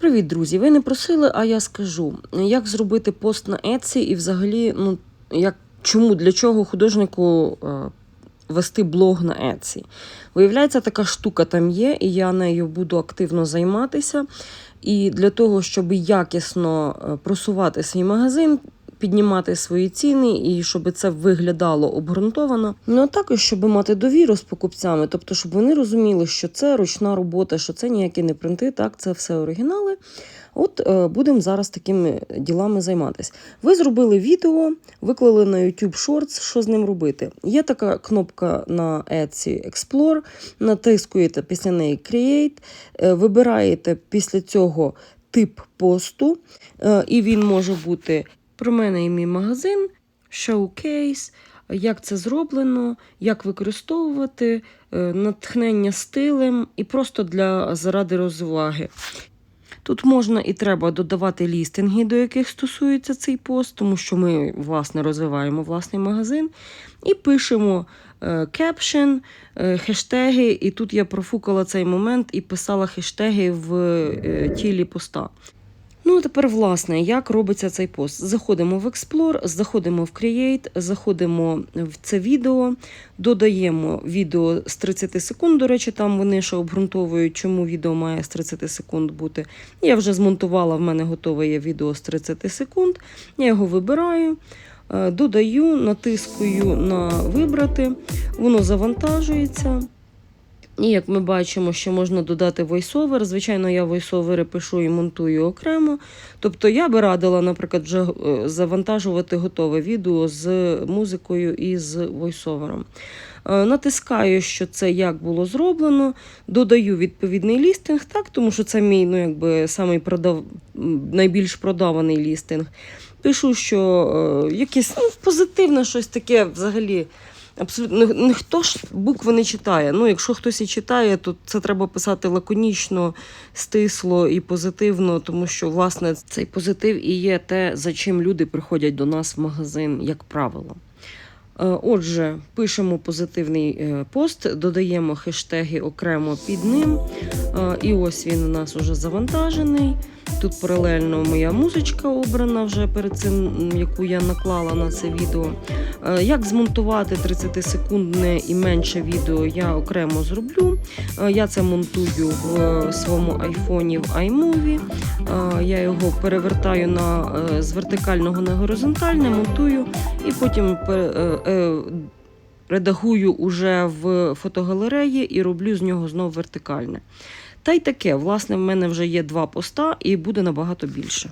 Привіт, друзі! Ви не просили, а я скажу, як зробити пост на Etsy і взагалі, ну, як, чому, для чого художнику е, вести блог на Etsy. Виявляється, така штука там є, і я нею буду активно займатися. І для того, щоб якісно е, просувати свій магазин, піднімати свої ціни і щоб це виглядало обґрунтовано. Ну а також щоб мати довіру з покупцями, тобто, щоб вони розуміли, що це ручна робота, що це ніякі не принти, так це все оригінали. От е, будемо зараз такими ділами займатися. Ви зробили відео, виклали на YouTube Shorts, що з ним робити. Є така кнопка на Etsy Explore, натискуєте після неї Create, е, вибираєте після цього тип посту, е, і він може бути про мене і мій магазин, шоукейс, як це зроблено, як використовувати, е, натхнення стилем і просто для заради розваги. Тут можна і треба додавати лістинги, до яких стосується цей пост, тому що ми, власне, розвиваємо власний магазин. І пишемо кепшн, е, хештеги. І тут я профукала цей момент і писала хештеги в е, тілі поста. Ну, а тепер, власне, як робиться цей пост? Заходимо в Explore, заходимо в Create, заходимо в це відео, додаємо відео з 30 секунд. До речі, там вони ще обґрунтовують, чому відео має з 30 секунд бути. Я вже змонтувала, в мене готове є відео з 30 секунд. Я його вибираю. е, Додаю, натискую на вибрати, воно завантажується. І як ми бачимо, що можна додати войсовер. Звичайно, я войсовери пишу і монтую окремо. Тобто я би радила, наприклад, вже е, завантажувати готове відео з музикою і з войсовером. Е, Натискаю, що це як було зроблено, додаю відповідний лістинг, так, тому що це мій ну, якби, самий продав... найбільш продаваний лістинг. Пишу, що е, якесь ну, позитивне щось таке взагалі. Абсолютно ні- ніхто ж букви не читає. Ну, якщо хтось і читає, то це треба писати лаконічно, стисло і позитивно, тому що власне цей позитив і є те, за чим люди приходять до нас в магазин, як правило. Е, Отже, пишемо позитивний е, пост, додаємо хештеги окремо під ним. Е, І ось він у нас уже завантажений. Тут паралельно моя музичка обрана вже перед цим, яку я наклала на це відео. Е, Як змонтувати 30-секундне і менше відео, я окремо зроблю. Е, Я це монтую в своєму айфоні в iMovie. Е, Я його перевертаю на, з вертикального на горизонтальне, монтую і потім редагую уже в фотогалереї і роблю з нього знову вертикальне. Та й таке, власне, в мене вже є два поста і буде набагато більше.